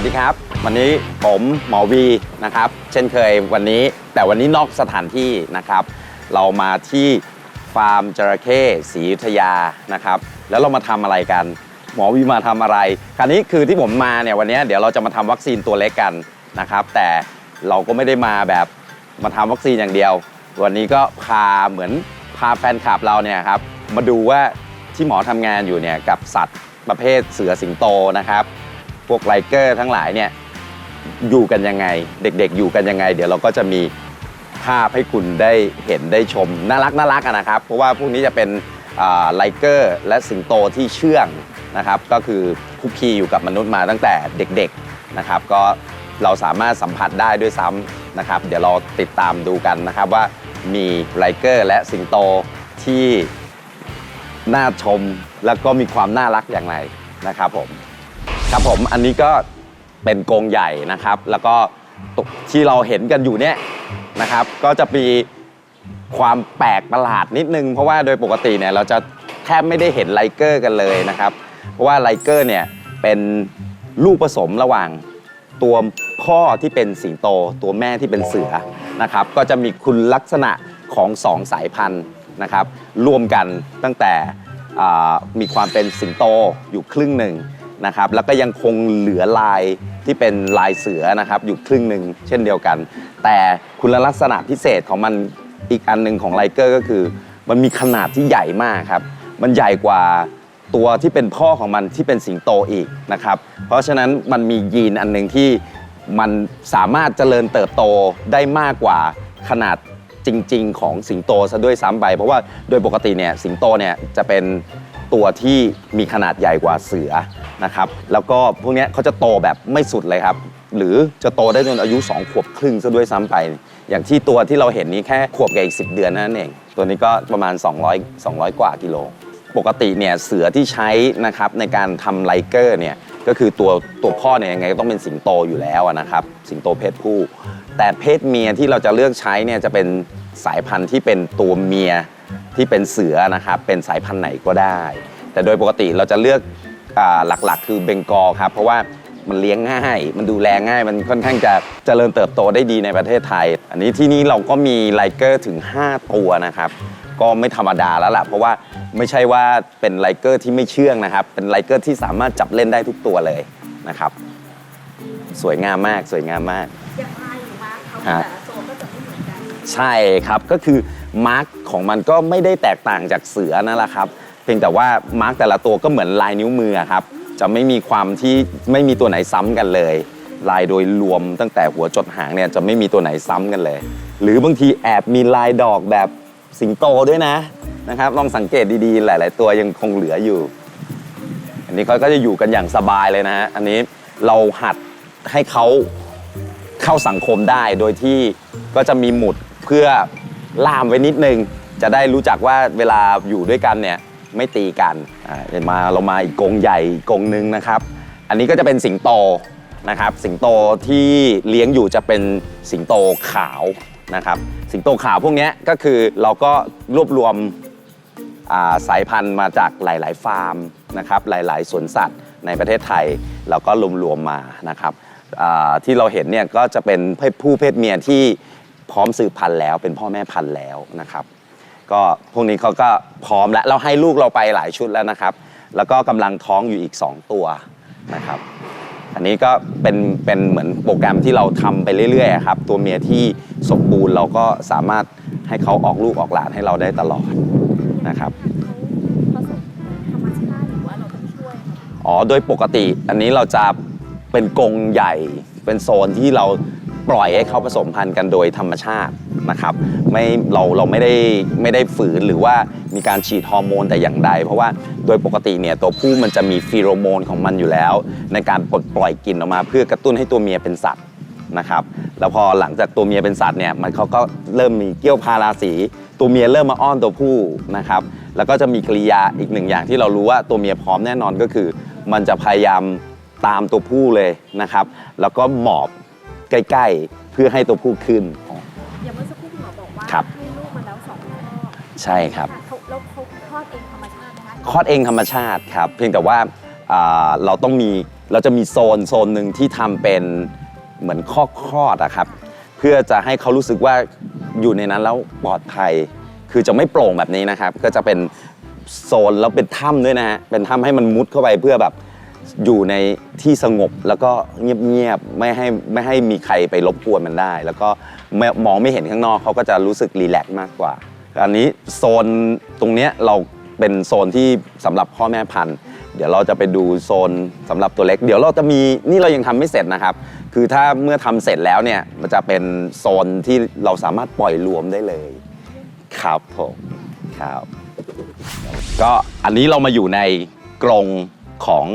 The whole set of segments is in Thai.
วัสดีครับ วันนี้ผมหมอวีนะครับ เช่นเคยวันนี้แต่วันนี้นอกสถานที่นะครับ เรามาที่ฟาร์มจระเข้ศรีอยุธยานะครับ แล้วเรามาทำอะไรกัน หมอวีมาทำอะไร คราวนี้คือที่ผมมาเนี่ยวันนี้เดี๋ยวเราจะมาทำวัคซีนตัวเล็กกันนะครับ แต่เราก็ไม่ได้มาแบบมาทำวัคซีนอย่างเดียว วันนี้ก็พาเหมือนพาแฟนคลับเราเนี่ยครับมาดูว่าที่หมอทำงานอยู่เนี่ยกับสัตว์ประเภทเสือสิงโตนะครับ พวกไลเกอร์ทั้งหลายเนี่ยอยู่กันยังไง เด็กๆ อยู่กันยังไง เดี๋ยวเราก็จะมีภาพให้คุณได้เห็นได้ชมน่ารักน่ารักนะครับ เพราะว่าพวกนี้จะเป็นไลเกอร์และสิงโตที่เชื่องนะครับ ก็คือคุกคีอยู่กับมนุษย์มาตั้งแต่เด็กๆนะครับ ก็เราสามารถสัมผัสได้ด้วยซ้ำนะครับ เดี๋ยวเราติดตามดูกันนะครับว่ามีไลเกอร์และสิงโตที่น่าชม แล้วก็มีความน่ารักอย่างไรนะครับผม ครับผมอันนี้ก็เป็นกรงใหญ่นะครับ แล้วก็ที่เราเห็นกันอยู่เนี่ยนะครับ ก็จะมีความแปลกประหลาดนิดนึง เพราะว่าโดยปกติเนี่ยเราจะแทบไม่ได้เห็นไลเกอร์กันเลยนะครับ เพราะว่าไลเกอร์เนี่ยเป็นลูกผสมระหว่างตัวพ่อที่เป็นสิงโต ตัวแม่ที่เป็นเสือนะครับ ก็จะมีคุณลักษณะของสองสายพันธุ์นะครับรวมกันตั้งแต่มีความเป็นสิงโตอยู่ครึ่งหนึ่ง นะครับแล้วก็ยังคงเหลือลายที่เป็นลายเสือนะครับอยู่ครึ่งหนึ่งเช่นเดียวกัน แต่คุณลักษณะพิเศษของมันอีกอันหนึ่งของไลเกอร์ก็คือ มันมีขนาดที่ใหญ่มากครับ มันใหญ่กว่าตัวที่เป็นพ่อของมันที่เป็นสิงโตอีกนะครับ เพราะฉะนั้นมันมียีนอันหนึ่งที่มันสามารถเจริญเติบโตได้มากกว่าขนาดจริง ๆ ของสิงโตซะด้วยซ้ำไปเพราะว่าโดยปกติเนี่ยสิงโตเนี่ยจะเป็น ตัวที่มีขนาดใหญ่กว่าเสือนะครับ แล้วก็พวกนี้เขาจะโตแบบไม่สุดเลยครับ หรือจะโตได้จนอายุ 2 ขวบครึ่งซะด้วยซ้ำไป อย่างที่ตัวที่เราเห็นนี้แค่ขวบกับอีก 10 เดือนนั่นเอง ตัวนี้ก็ประมาณ 200 200 กว่ากิโล ปกติเนี่ยเสือที่ใช้นะครับในการทำไลเกอร์เนี่ยก็คือตัวตัวพ่อเนี่ยยังไงก็ต้องเป็นสิงโตอยู่แล้วนะครับ สิงโตเพศผู้ แต่เพศเมียที่เราจะเลือกใช้เนี่ยจะเป็นสายพันธุ์ที่เป็นตัวเมีย ที่เป็นเสือนะครับเป็นสายพันธุ์ไหนก็ได้ แต่โดยปกติเราจะเลือกอาหลักๆ คือเบงกอลครับเพราะว่ามันเลี้ยงง่าย มันดูแลง่าย มันค่อนข้างจะเจริญเติบโตได้ดีในประเทศไทย อันนี้ที่นี้เราก็มีไลเกอร์ถึง 5 ตัวนะครับ ก็ไม่ธรรมดาแล้วล่ะ เพราะว่าไม่ใช่ว่าเป็นไลเกอร์ที่ไม่เชื่องนะครับ เป็นไลเกอร์ที่สามารถจับเล่นได้ทุกตัวเลยนะครับ สวยงามมาก สวยงามมาก อย่างลายหรือมาร์คเขาฮะแต่ละโซนก็จะไม่เหมือนกัน ใช่ครับก็คือ มาร์กของมันก็ไม่ได้แตกต่างจากเสือนั่นแหละครับ เพียงแต่ว่ามาร์กแต่ละตัวก็เหมือนลายนิ้วมือครับ จะไม่มีความที่ไม่มีตัวไหนซ้ำกันเลย ลายโดยรวมตั้งแต่หัวจดหางเนี่ยจะไม่มีตัวไหนซ้ำกันเลย หรือบางทีแอบมีลายดอกแบบสิงโตด้วยนะนะครับลองสังเกตดีๆ หลาย ๆ ตัวยังคงเหลืออยู่ อันนี้เขาก็จะอยู่กันอย่างสบายเลยนะฮะอันนี้เราหัดให้เขาเข้าสังคมได้โดยที่ก็จะมีหมุดเพื่อ ล่ามไว้นิดนึง จะได้รู้จักว่าเวลาอยู่ด้วยกันเนี่ยไม่ตีกันอ่าเดี๋ยวมาเรามาอีกกรงใหญ่อีกกรงหนึ่งนะครับ อันนี้ก็จะเป็นสิงโตนะครับ สิงโตที่เลี้ยงอยู่จะเป็นสิงโตขาวนะครับ สิงโตขาวพวกเนี้ยก็คือเราก็รวบรวมอ่าสายพันธุ์มาจากหลาย ๆ ฟาร์มนะครับ หลาย ๆ สวนสัตว์ในประเทศไทยเราก็รวมๆมานะครับอ่าที่เราเห็นเนี่ยก็จะเป็นเพศผู้เพศเมียที่ พร้อมสืบพันธุ์แล้ว เป็นพ่อแม่พันธุ์แล้วนะครับ ก็พวกนี้เขาก็พร้อมแล้วเราให้ลูกเราไปหลายชุดแล้วนะครับ แล้วก็กำลังท้องอยู่อีก 2 ตัวนะครับ อันนี้ก็เป็นเป็นเหมือนโปรแกรมที่เราทำไปเรื่อยๆอะครับตัวเมียที่สมบูรณ์เราก็สามารถให้เขาออกลูกออกหลานให้เราได้ตลอดนะครับ เขาผสมธรรมชาติหรือว่าเราต้องช่วยเขาอ๋อ โดยปกติอันนี้เราจะเป็นกรงใหญ่ เป็นโซนที่เรา ปล่อยให้เขาผสมพันธุ์กันโดยธรรมชาตินะครับไม่เราเราไม่ได้ไม่ได้ฝืนหรือว่ามีการฉีดฮอร์โมนแต่อย่างใด เพราะว่าโดยปกติเนี่ยตัวผู้มันจะมีฟีโรโมนของมันอยู่แล้ว ในการปลดปล่อยกลิ่นออกมา เพื่อกระตุ้นให้ตัวเมียเป็นสัตว์นะครับแล้วพอหลังจากตัวเมียเป็นสัตว์เนี่ยมันเขาก็เริ่มมีเกี้ยวพาราสี ตัวเมียเริ่มมาอ้อนตัวผู้นะครับแล้วก็จะมีกริยาอีกหนึ่งอย่างที่เรารู้ว่าตัวเมียพร้อมแน่นอนก็คือ มันจะพยายามตามตัวผู้เลยนะครับ แล้วก็หมอบ ใกล้ ๆ เพื่อให้ตัวผู้ขึ้น อย่างเมื่อสักครู่คุณหมอบอกว่าครับ ให้ลูกมาแล้วสองรอบใช่ครับะเขาแล้วเขาคลอดเองธรรมชาตินะคะคลอดเองธรรมชาติครับ เพียงแต่ว่าอ่าเราต้องมีเราจะมีโซนโซนหนึ่งที่ทำเป็นเหมือนข้อคลอดอะครับ เพื่อจะให้เขารู้สึกว่าอยู่ในนั้นแล้วปลอดภัย คือจะไม่โปร่งแบบนี้นะครับ ก็จะเป็นโซนแล้วเป็นถ้ำด้วยนะฮะเป็นถ้ำให้มันมุดเข้าไปเพื่อแบบ อยู่ในที่สงบแล้วก็เงียบๆไม่ให้ไม่ให้มีใครไปรบกวนมันได้ แล้วก็ไม่มองไม่เห็นข้างนอกเขาก็จะรู้สึกรีแลกซ์มากกว่า อันนี้โซนตรงเนี้ยเราเป็นโซนที่สำหรับพ่อแม่พันธุ์ เดี๋ยวเราจะไปดูโซนสำหรับตัวเล็ก เดี๋ยวเราจะมีนี่เรายังทำไม่เสร็จนะครับ คือถ้าเมื่อทำเสร็จแล้วเนี่ยมันจะเป็นโซนที่เราสามารถปล่อยรวมได้เลย ครับผมครับ ก็อันนี้เรามาอยู่ในกรง ของ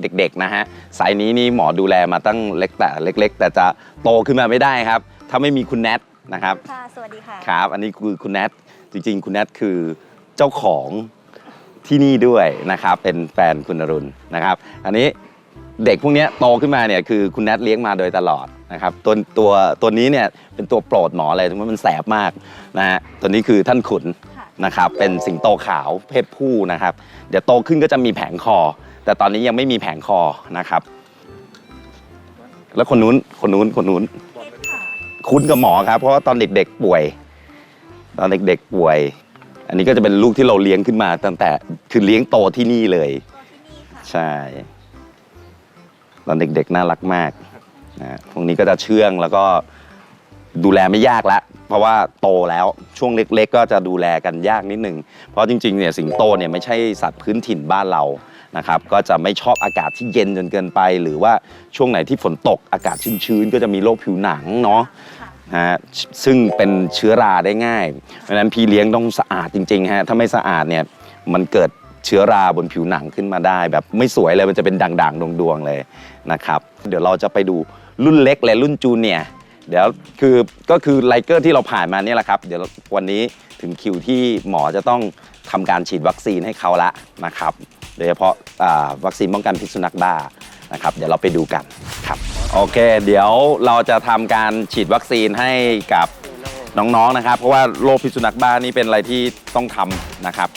เด็กๆนะฮะสายนี้นี่หมอดูแลมาตั้งเล็กแต่เล็ก ๆ แต่จะโตขึ้นมาไม่ได้ครับ ถ้าไม่มีคุณแนทนะครับค่ะ สวัสดีค่ะ ครับ อันนี้คือคุณแนทจริง ๆ คุณแนทคือเจ้าของที่นี่ด้วยนะครับเป็นแฟนคุณอรุณนะครับ อันนี้เด็กพวกเนี้ยโตขึ้นมาเนี่ยคือคุณแนทเลี้ยงมาโดยตลอดนะครับตัวตัวตัวนี้เนี่ยเป็นตัวโปรดหมอเลยถึงว่ามันแสบมากนะฮะตัวนี้คือท่านขุนค่ะ นะครับเป็นสิงโตขาวเพศผู้นะครับ เดี๋ยวโตขึ้นก็จะมีแผงคอ แต่ตอนนี้ยังไม่มีแผงคอนะครับ แล้วคนนู้นคนนู้นคนนู้นเพชรค่ะคุ้นกับหมอครับ เพราะว่าตอนเด็กๆป่วย ตอนเด็กๆป่วย อันนี้ก็จะเป็นลูกที่เราเลี้ยงขึ้นมาตั้งแต่คือเลี้ยงโตที่นี่เลยตัวที่นี่ค่ะใช่ ตอนเด็กๆน่ารักมากนะพวกนี้ก็จะเชื่องแล้วก็ดูแลไม่ยากละเพราะว่าโตแล้วช่วงเล็ก ๆ ก็จะดูแลกันยากนิดหนึ่งเพราะจริงๆเนี่ยสิงโตเนี่ยไม่ใช่สัตว์พื้นถิ่นบ้านเรา นะครับก็จะไม่ชอบอากาศที่เย็นจนเกินไป หรือว่าช่วงไหนที่ฝนตกอากาศชื้นๆ ก็จะมีโรคผิวหนังเนาะค่ะนะฮะซึ่งเป็นเชื้อราได้ง่ายเพราะฉะนั้นพี่เลี้ยงต้องสะอาดจริงๆฮะถ้าไม่สะอาดเนี่ยมันเกิดเชื้อราบนผิวหนังขึ้นมาได้ แบบไม่สวยเลยมันจะเป็นด่างๆดวงๆเลยนะครับ เดี๋ยวเราจะไปดูรุ่นเล็กและรุ่นจูเนียร์เดี๋ยวคือก็คือไลเกอร์ที่เราผ่านมาเนี่ยแหละครับ เดี๋ยววันนี้ถึงคิวที่หมอจะต้อง ทำการฉีดวัคซีนให้เขาละนะครับ โดยเฉพาะวัคซีนป้องกันพิษสุนัขบ้านะครับ เดี๋ยวเราไปดูกันครับโอเค เดี๋ยวเราจะทำการฉีดวัคซีนให้กับน้องๆนะครับ เพราะว่าโรคพิษสุนัขบ้านี่เป็นอะไรที่ต้องทำนะครับ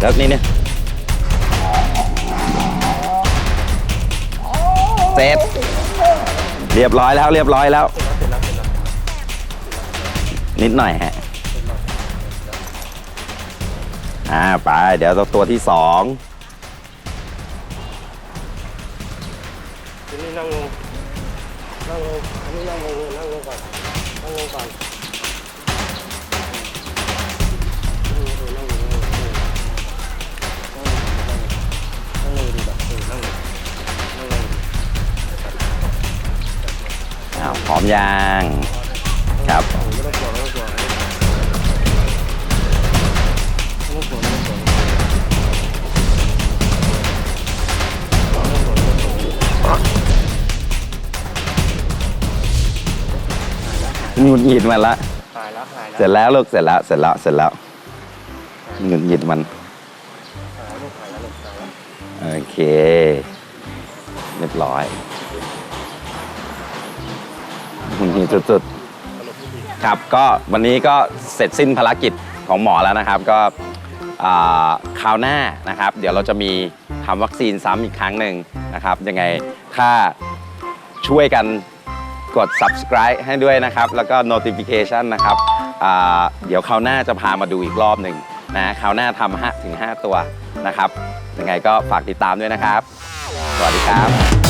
แล้วนี่เนี่ยเสร็จเรียบร้อยแล้วเรียบร้อยแล้ว นิดหน่อยฮะ อ่าไป เดี๋ยวตัวที่สองทีนี้นั่งลงนั่งลงอันนี้นั่งลงนั่งลงก่อนนั่งลงก่อนนั่งลงเออนั่งลงนั่งลงนั่งลงนั่งลงดีแบบเออนั่งลงนั่งลงอ้าวพร้อมยังครับ หงุดหงิดมันละ หายแล้วหายแล้วเสร็จแล้วลูกเสร็จแล้วเสร็จแล้วเสร็จแล้วหงุดหงิดมัน หายแล้วหายแล้วหายแล้วโอเค เรียบร้อยหงุดหงิดสุดๆ ครับ ก็วันนี้ก็เสร็จสิ้นภารกิจของหมอแล้วนะครับ ก็อ่าคราวหน้านะครับ เดี๋ยวเราจะมีทำวัคซีนซ้ำอีกครั้งหนึ่งนะครับ ยังไงถ้าช่วยกัน กด subscribe ให้ด้วยนะครับ แล้วก็ notification นะครับอ่าเดี๋ยวคราวหน้าจะพามาดูอีกรอบหนึ่งนะคราวหน้าทำห้าถึง 5 ตัวนะครับยังไงก็ฝากติดตามด้วยนะครับ สวัสดีครับ